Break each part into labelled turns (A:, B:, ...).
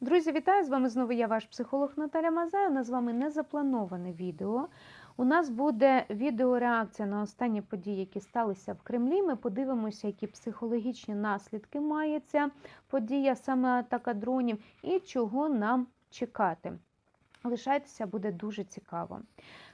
A: Друзі, вітаю! З вами знову я, ваш психолог Наталя Мазай. У нас з вами незаплановане відео. У нас буде відеореакція на останні події, які сталися в Кремлі. Ми подивимося, які психологічні наслідки має ця подія, саме атака дронів, і чого нам чекати. Лишайтеся, буде дуже цікаво.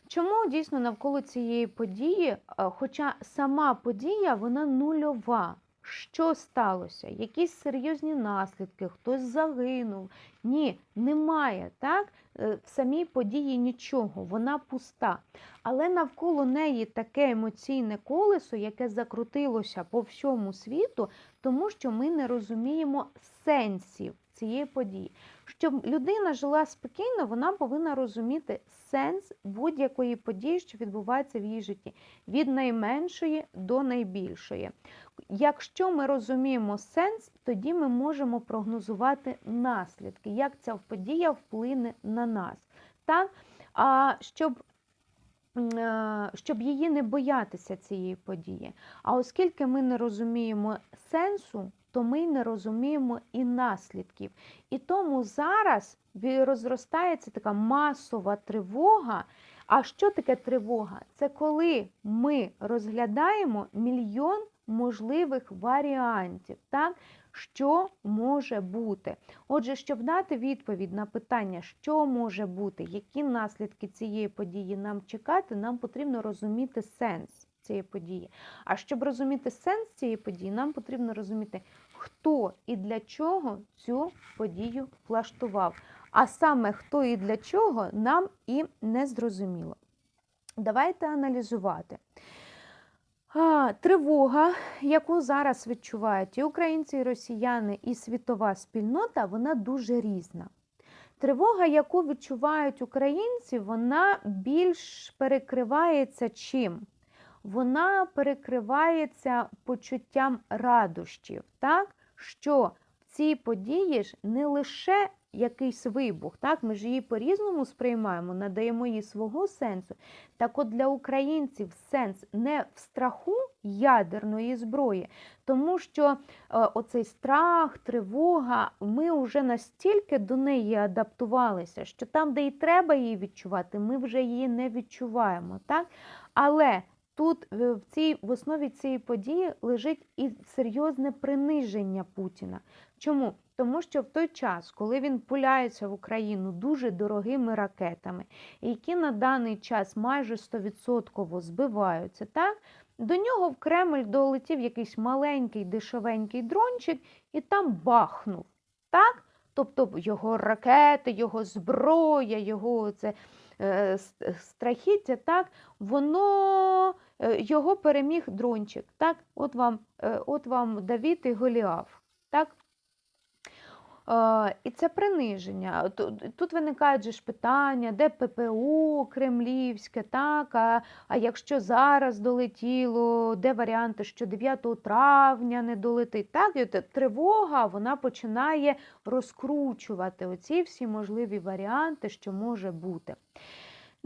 A: Чому дійсно навколо цієї події, е, хоча сама подія вона нульова. Що сталося? Якісь серйозні наслідки, хтось загинув. Ні, немає. так? Е, В самій події нічого, вона пуста. Але навколо неї таке емоційне колесо, яке закрутилося по всьому світу, тому що ми не розуміємо сенсів цієї події. Щоб людина жила спокійно, вона повинна розуміти сенс будь-якої події, що відбувається в її житті, від найменшої до найбільшої. Якщо ми розуміємо сенс, тоді ми можемо прогнозувати наслідки, як ця подія вплине на нас. Так? А щоб е, щоб її не боятися цієї події. А оскільки ми не розуміємо сенсу, то ми не розуміємо і наслідків. І тому зараз розростається така масова тривога. А що таке тривога? Це коли ми розглядаємо мільйон можливих варіантів, так? що може бути. Отже, щоб дати відповідь на питання, що може бути, які наслідки цієї події нам чекати, нам потрібно розуміти сенс цієї події. А щоб розуміти сенс цієї події, нам потрібно розуміти, хто і для чого цю подію влаштував. А саме хто і для чого нам і не зрозуміло. Давайте аналізувати. Тривога, яку зараз відчувають і українці, і росіяни, і світова спільнота, вона дуже різна. Тривога, яку відчувають українці, вона більш перекривається чим? Вона перекривається почуттям радощів, так? що в цій події ж не лише якийсь вибух, так? ми ж її по-різному сприймаємо, надаємо їй свого сенсу. Так от для українців сенс не в страху ядерної зброї, тому що е, оцей страх, тривога, ми вже настільки до неї адаптувалися, що там, де і треба її відчувати, ми вже її не відчуваємо. Так? Але Тут в цій в основі цієї події лежить і серйозне приниження Путіна. Чому? Тому що в той час, коли він пуляється в Україну дуже дорогими ракетами, які на даний час майже 100% збиваються, так? до нього в Кремль долетів якийсь маленький дешевенький дрончик і там бахнув. так? Тобто його ракети, його зброя, його це е, страхіття, так, воно е, його переміг дрончик. Так? От вам е, от вам Давід і Голіаф. Так? І це приниження. Тут виникають же ж питання, де ППО Кремлівське, так, а а якщо зараз долетіло, де варіанти, що 9 травня не долетить. Так, і Тривога вона починає розкручувати оці всі можливі варіанти, що може бути.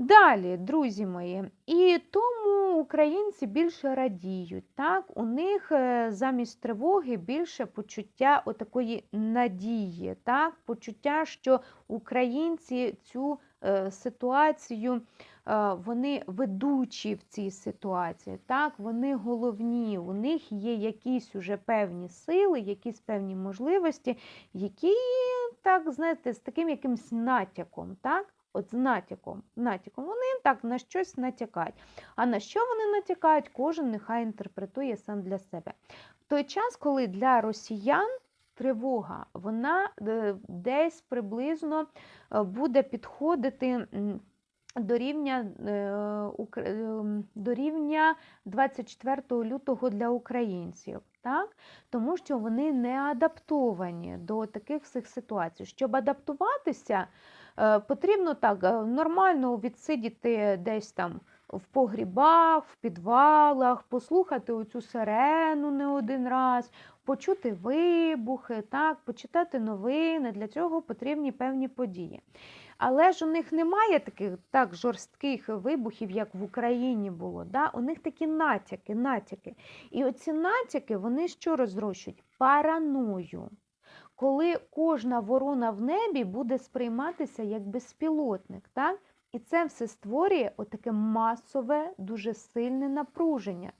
A: Далі, друзі мої, і тому українці більше радіють. так? У них е, замість тривоги більше почуття отакої надії, так? почуття, що українці цю е, ситуацію, е, вони ведучі в цій ситуації, так? вони головні, у них є якісь уже певні сили, якісь певні можливості, які, так, знаєте, з таким якимось натяком. так? От з натяком. натяком. Вони так на щось натякають. А на що вони натякають, кожен нехай інтерпретує сам для себе. В той час, коли для росіян тривога, вона е, десь приблизно е, буде підходити. До рівня е, до рівня 24 лютого для українців, так? тому що вони не адаптовані до таких всіх ситуацій. Щоб адаптуватися, потрібно так е, нормально відсидіти десь там в погрібах, в підвалах, послухати оцю сирену не один раз, почути вибухи, так, почитати новини. Для цього потрібні певні події. Але ж у них немає таких так жорстких вибухів, як в Україні було. Да? У них такі натяки, натяки. І оці натяки вони що розрощують? Параною. Коли кожна ворона в небі буде сприйматися як безпілотник. Так? І це все створює отаке масове, дуже сильне напруження,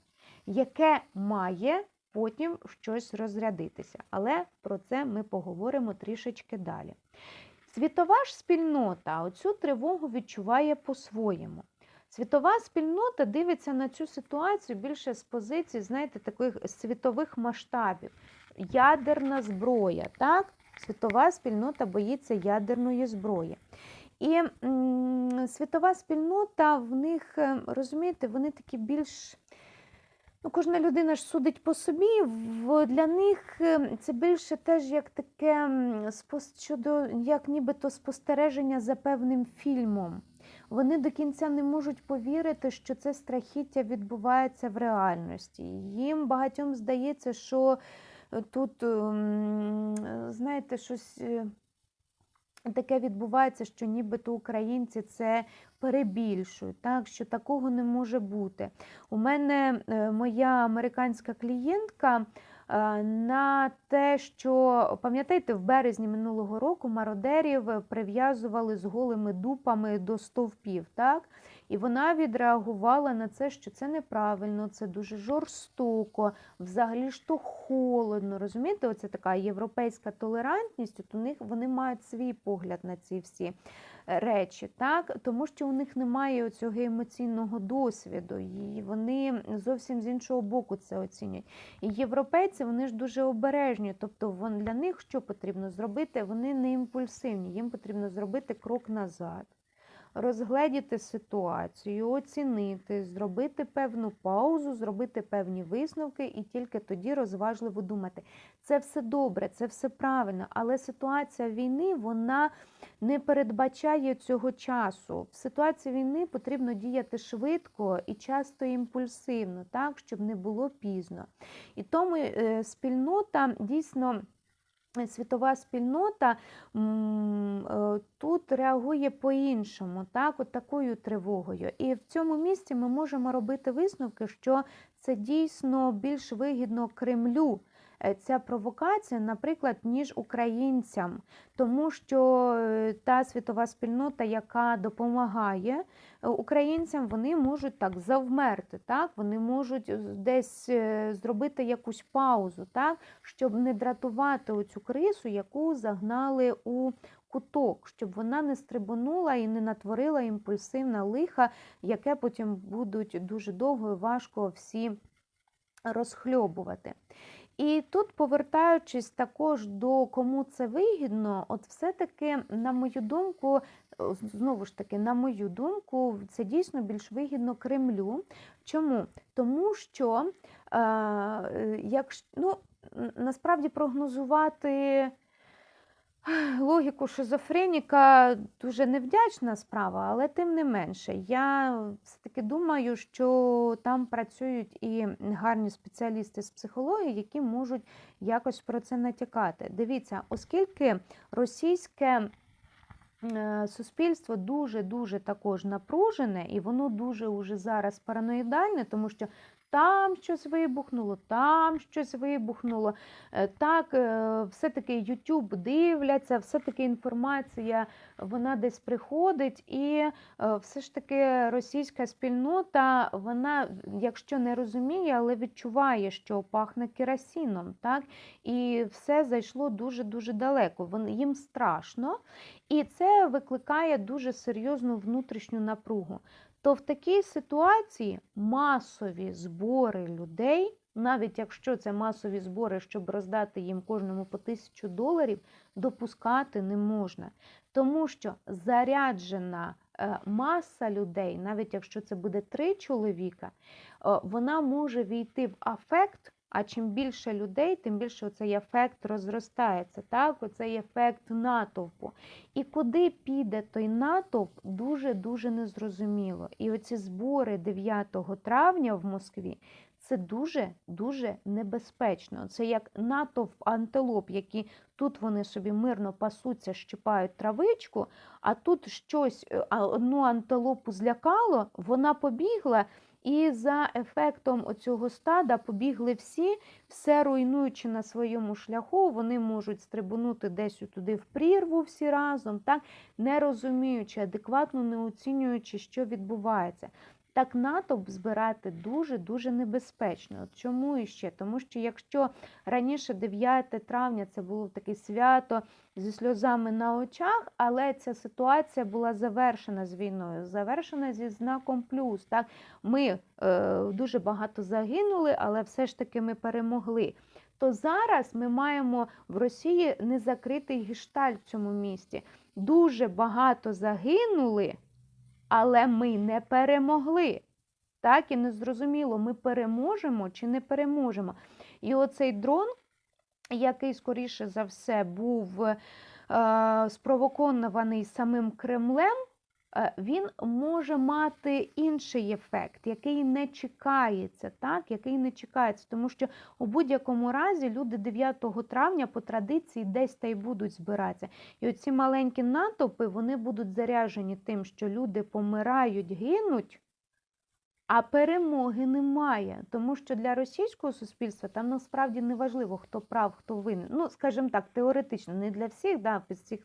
A: яке має потім щось розрядитися. Але про це ми поговоримо трішечки далі. Світова ж спільнота оцю тривогу відчуває по-своєму. Світова спільнота дивиться на цю ситуацію більше з позиції, знаєте, таких світових масштабів. Ядерна зброя, так? Світова спільнота боїться ядерної зброї. І м, світова спільнота в них, е, розумієте, вони такі більш. Ну, кожна людина ж судить по собі. В, для них е, це більше теж як таке щодо як нібито спостереження за певним фільмом. Вони до кінця не можуть повірити, що це страхіття відбувається в реальності. Їм багатьом здається, що тут, ем, знаєте, щось. е, Таке відбувається, що нібито українці це перебільшують, так що такого не може бути. У мене е, моя американська клієнтка е, на те, що пам'ятаєте, в березні минулого року мародерів е, прив'язували з голими дупами до стовпів. так? І вона відреагувала на це, що це неправильно, це дуже жорстоко, взагалі ж то холодно. Розумієте, оце така європейська толерантність. От у них вони мають свій погляд на ці всі е, речі, так? тому що у них немає цього емоційного досвіду, і вони зовсім з іншого боку це оцінюють. І європейці вони ж дуже обережні, тобто для них що потрібно зробити? Вони не імпульсивні, їм потрібно зробити крок назад розгледіти ситуацію, оцінити, зробити певну паузу, зробити певні висновки і тільки тоді розважливо думати. Це все добре, це все правильно, але ситуація війни вона не передбачає цього часу. В ситуації війни потрібно діяти швидко і часто імпульсивно, так, щоб не було пізно. І тому е, спільнота дійсно. Світова спільнота е, тут реагує по-іншому, так, от такою тривогою. І в цьому місці ми можемо робити висновки, що це дійсно більш вигідно Кремлю. Е, Ця провокація, наприклад, ніж українцям, тому що е, та світова спільнота, яка допомагає е, українцям, вони можуть так завмерти, так? Вони можуть десь зробити якусь паузу, так? Щоб не дратувати оцю крису, яку загнали у куток, щоб вона не стрибонула і не натворила імпульсивна лиха, яке потім будуть дуже довго і важко всі розхльобувати. І тут, повертаючись також до кому це вигідно, от все-таки, на мою думку, знову ж таки, на мою думку, це дійсно більш вигідно Кремлю. Чому? Тому що е, е, якщо, ну, насправді прогнозувати логіку шизофреніка дуже невдячна справа, але тим не менше, я все-таки думаю, що там працюють і гарні спеціалісти з психології, які можуть якось про це натякати. Дивіться, оскільки російське е, суспільство дуже-дуже також напружене, і воно дуже уже зараз параноїдальне, тому що там щось вибухнуло, там щось вибухнуло. Е, Так, е, все-таки YouTube дивляться, все-таки інформація вона десь приходить, і е, все ж таки російська спільнота, вона, якщо не розуміє, але відчуває, що пахне керосином, так? І все зайшло дуже-дуже далеко. Їм страшно, і це викликає дуже серйозну внутрішню напругу. То в такій ситуації масові збори людей, навіть якщо це масові збори, щоб роздати їм кожному по тисячу доларів, допускати не можна. Тому що заряджена е, маса людей, навіть якщо це буде три чоловіка, е, вона може війти в афект. А чим більше людей, тим більше цей ефект розростається. Так, оцей ефект натовпу. І куди піде той натовп, дуже-дуже незрозуміло. І оці збори 9 травня в Москві це дуже-дуже небезпечно. Це як натовп антилоп, які тут вони собі мирно пасуться, щипають травичку, а тут щось, е, одну антилопу злякало, вона побігла. І за ефектом оцього стада побігли всі, все руйнуючи на своєму шляху, вони можуть стрибунути десь туди в прірву всі разом, так не розуміючи, адекватно не оцінюючи, що відбувається. Так натовп збирати дуже-дуже небезпечно. От чому іще? Тому що якщо раніше 9 травня це було таке свято зі сльозами на очах, але ця ситуація була завершена з війною, завершена зі знаком плюс. Так? Ми е, дуже багато загинули, але все ж таки ми перемогли. То зараз ми маємо в Росії незакритий гештальт в цьому місті. Дуже багато загинули але ми не перемогли. Так і не зрозуміло, ми переможемо чи не переможемо. І оцей дрон, який, скоріше за все, був е, спровокований самим Кремлем, він може мати інший ефект, який не чекається, так? який не чекається, тому що у будь-якому разі люди 9 травня по традиції десь та й будуть збиратися. І оці маленькі натовпи вони будуть заряжені тим, що люди помирають, гинуть. А перемоги немає, тому що для російського суспільства там насправді не важливо, хто прав, хто винен. Ну, скажімо так, теоретично, не для всіх, да, під всіх,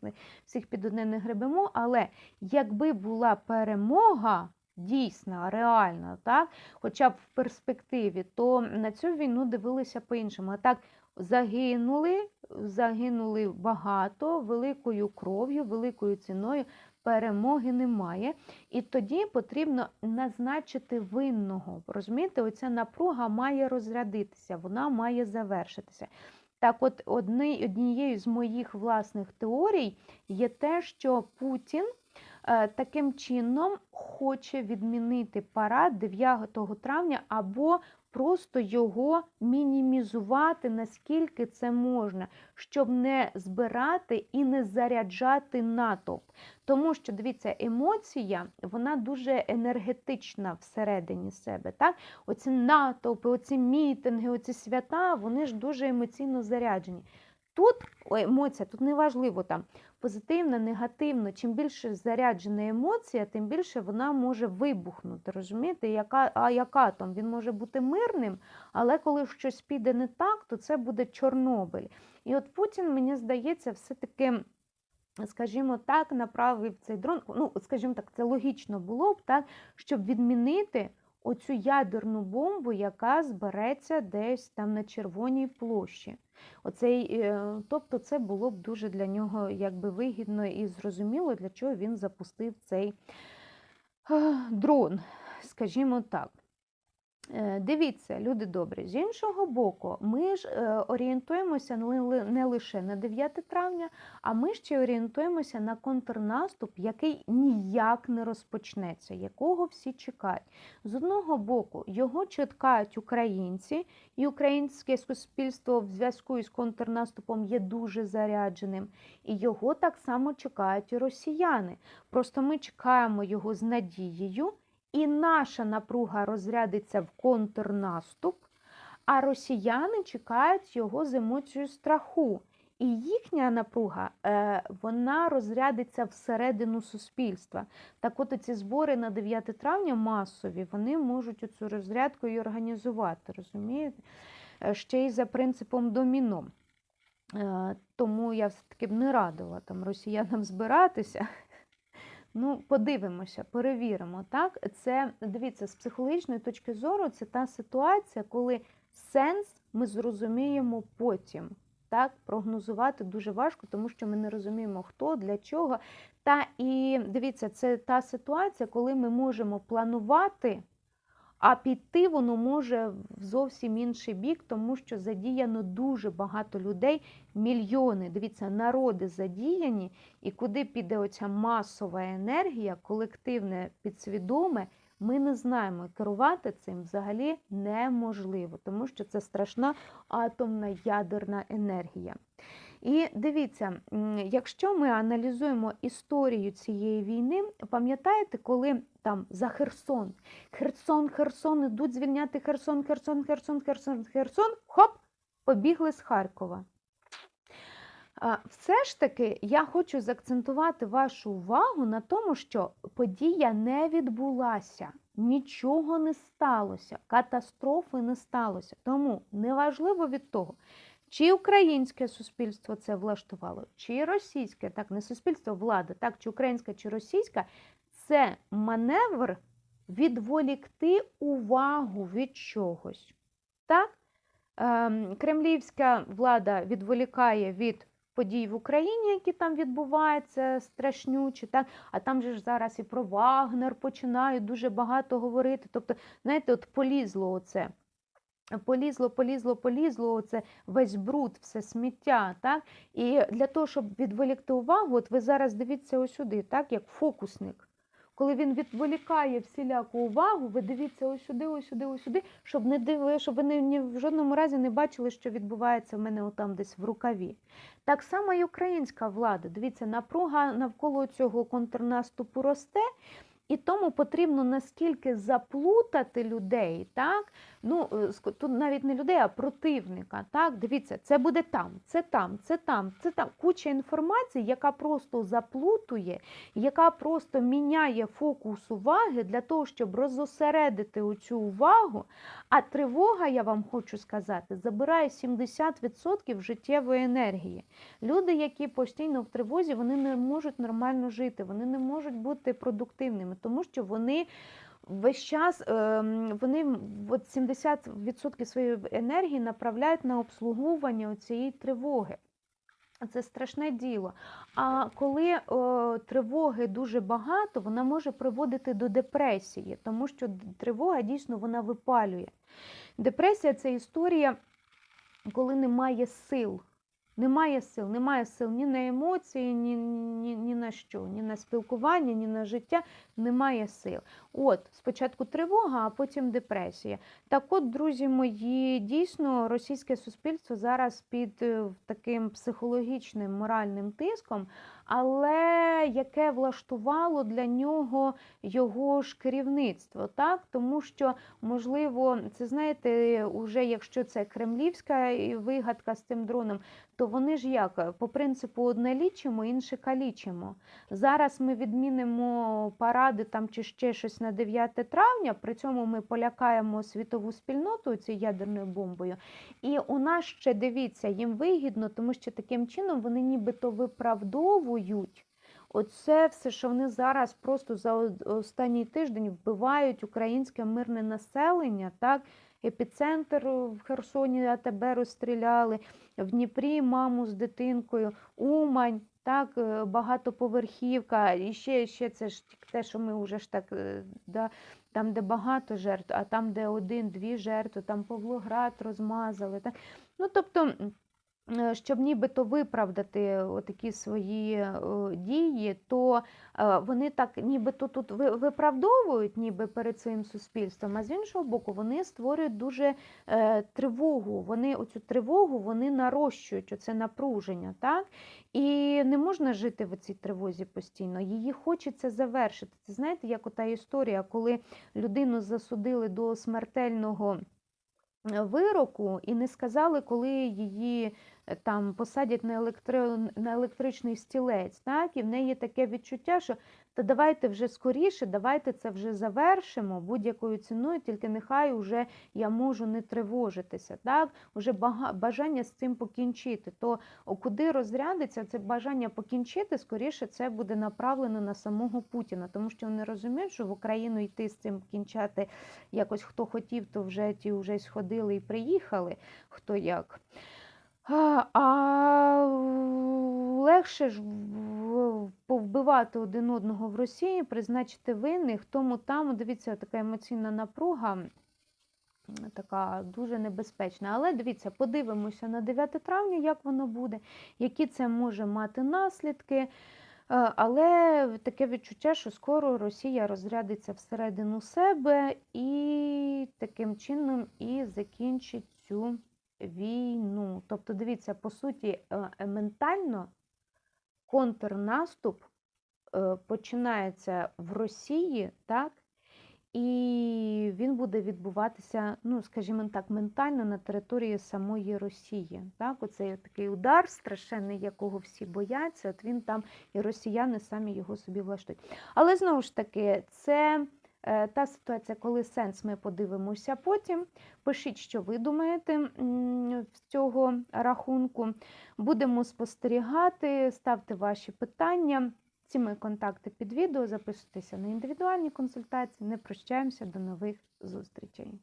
A: всіх під одне не гребемо, але якби була перемога дійсна, реальна, так, хоча б в перспективі, то на цю війну дивилися по-іншому. А так загинули, загинули багато, великою кров'ю, великою ціною перемоги немає. І тоді потрібно назначити винного. Розумієте, оця напруга має розрядитися, вона має завершитися. Так, от одні, однією з моїх власних теорій є те, що Путін е, таким чином хоче відмінити парад 9 травня або просто його мінімізувати, наскільки це можна, щоб не збирати і не заряджати натовп. Тому що, дивіться, емоція, вона дуже енергетична всередині себе. Так? Оці натовпи, оці мітинги, оці свята, вони ж дуже емоційно заряджені. Тут емоція, тут не важливо там позитивно, негативно. Чим більше заряджена емоція, тим більше вона може вибухнути. розумієте? Яка, А яка там? Він може бути мирним, але коли щось піде не так, то це буде Чорнобиль. І от Путін, мені здається, все-таки. Скажімо так, направив цей дрон. Ну, скажімо так, це логічно було б так, щоб відмінити оцю ядерну бомбу, яка збереться десь там на Червоній площі. Оцей, е, Тобто це було б дуже для нього якби вигідно і зрозуміло, для чого він запустив цей дрон, скажімо так. Е, дивіться, люди добрі, з іншого боку, ми ж е, орієнтуємося не лише на 9 травня, а ми ще орієнтуємося на контрнаступ, який ніяк не розпочнеться, якого всі чекають. З одного боку, його чекають українці, і українське суспільство в зв'язку із контрнаступом є дуже зарядженим. І його так само чекають і росіяни. Просто ми чекаємо його з надією і наша напруга розрядиться в контрнаступ, а росіяни чекають його з емоцією страху. І їхня напруга е, вона розрядиться всередину суспільства. Так от ці збори на 9 травня масові, вони можуть цю розрядку і організувати, розумієте? Е, ще й за принципом доміно. Е, тому я все-таки б не радила там росіянам збиратися. Ну, подивимося, перевіримо. так? Це, дивіться, з психологічної точки зору, це та ситуація, коли сенс ми зрозуміємо потім. Так, Прогнозувати дуже важко, тому що ми не розуміємо, хто, для чого. Та і дивіться, це та ситуація, коли ми можемо планувати а піти воно може в зовсім інший бік, тому що задіяно дуже багато людей, мільйони. Дивіться, народи задіяні, і куди піде оця масова енергія, колективне, підсвідоме, ми не знаємо. Керувати цим взагалі неможливо, тому що це страшна атомна ядерна енергія. І дивіться, якщо ми аналізуємо історію цієї війни, пам'ятаєте, коли там за Херсон, Херсон, Херсон, ідуть звільняти Херсон, Херсон, Херсон, Херсон, Херсон, хоп, побігли з Харкова. Все ж таки, я хочу заакцентувати вашу увагу на тому, що подія не відбулася. нічого не сталося, катастрофи не сталося. Тому неважливо від того, чи українське суспільство це влаштувало, чи російське, так, не суспільство, влада, так, чи українська, чи російська, це маневр відволікти увагу від чогось. Так? Ем, Кремлівська влада відволікає від подій в Україні, які там відбуваються, страшнючі, так? а там же ж зараз і про Вагнер починають дуже багато говорити. Тобто, знаєте, от полізло оце. Полізло, полізло, полізло, оце весь бруд, все сміття. Так? І для того, щоб відволікти увагу, от ви зараз дивіться ось так, як фокусник. Коли він відволікає всіляку увагу, ви дивіться ось сюди, ось щоб не диви, щоб ви ні в жодному разі не бачили, що відбувається в мене отам десь в рукаві. Так само і українська влада. Дивіться, напруга навколо цього контрнаступу росте. І тому потрібно наскільки заплутати людей, так? Ну, е, тут навіть не людей, а противника. Так? Дивіться, це буде там, це там, це там, це там. Куча інформації, яка просто заплутує, яка просто міняє фокус уваги для того, щоб розосередити оцю увагу. А тривога, я вам хочу сказати, забирає 70% життєвої енергії. Люди, які постійно в тривозі, вони не можуть нормально жити, вони не можуть бути продуктивними, тому що вони весь час ем, вони от 70% своєї енергії направляють на обслуговування цієї тривоги. Це страшне діло. А коли о, тривоги дуже багато, вона може приводити до депресії, тому що тривога дійсно вона випалює. Депресія це історія, коли немає сил. Немає сил, немає сил ні на емоції, ні, ні, ні на що, ні на спілкування, ні на життя, немає сил. От, спочатку тривога, а потім депресія. Так от, друзі мої, дійсно, російське суспільство зараз під е, таким психологічним моральним тиском, але яке влаштувало для нього його ж керівництво, так? Тому що, можливо, це знаєте, уже якщо це кремлівська вигадка з цим дроном, то вони ж як по принципу одне лічимо, інше калічимо. Зараз ми відмінимо паради там чи ще щось на 9 травня. При цьому ми полякаємо світову спільноту цією ядерною бомбою. І у нас ще дивіться, їм вигідно, тому що таким чином вони нібито виправдовують. Оце все, що вони зараз просто за останній тиждень вбивають українське мирне населення, так? Епіцентр в Херсоні АТБ розстріляли, в Дніпрі маму з дитинкою, Умань, так, е, багатоповерхівка, і ще, ще це ж те, що ми вже ж так, е, да, там, де багато жертв, а там, де один-дві жертви, там Павлоград розмазали. Так. Ну, тобто, щоб нібито виправдати такі свої е, дії, то е, вони так нібито тут виправдовують ніби перед своїм суспільством, а з іншого боку, вони створюють дуже е, тривогу. Вони оцю тривогу вони нарощують, оце напруження, так? І не можна жити в цій тривозі постійно. Її хочеться завершити. Це знаєте, як ота історія, коли людину засудили до смертельного е, вироку і не сказали, коли її е, там посадять на, електро... на електричний стілець. Так? І в неї таке відчуття, що та давайте вже скоріше, давайте це вже завершимо будь-якою ціною, тільки нехай уже я можу не тривожитися. Так? Уже бажання з цим покінчити. То куди розрядиться це бажання покінчити, скоріше це буде направлено на самого Путіна, тому що вони розуміють, що в Україну йти з цим кінчати якось хто хотів, то вже ті вже сходили і приїхали, хто як. А, легше ж повбивати один одного в Росії, призначити винних, тому там, дивіться, така емоційна напруга, така дуже небезпечна. Але дивіться, подивимося на 9 травня, як воно буде, які це може мати наслідки. Е, Але таке відчуття, що скоро Росія розрядиться всередину себе і таким чином і закінчить цю війну. Тобто, дивіться, по суті, е, ментально контрнаступ е, починається в Росії, так? І він буде відбуватися, ну, скажімо так, ментально на території самої Росії. Так? Оцей такий удар страшенний, якого всі бояться, от він там і росіяни самі його собі влаштують. Але знову ж таки, це Та ситуація, коли сенс, ми подивимося потім. Пишіть, що ви думаєте з цього рахунку. Будемо спостерігати, ставте ваші питання. Ці мої контакти під відео. Записуйтеся на індивідуальні консультації. Не прощаємося до нових зустрічей.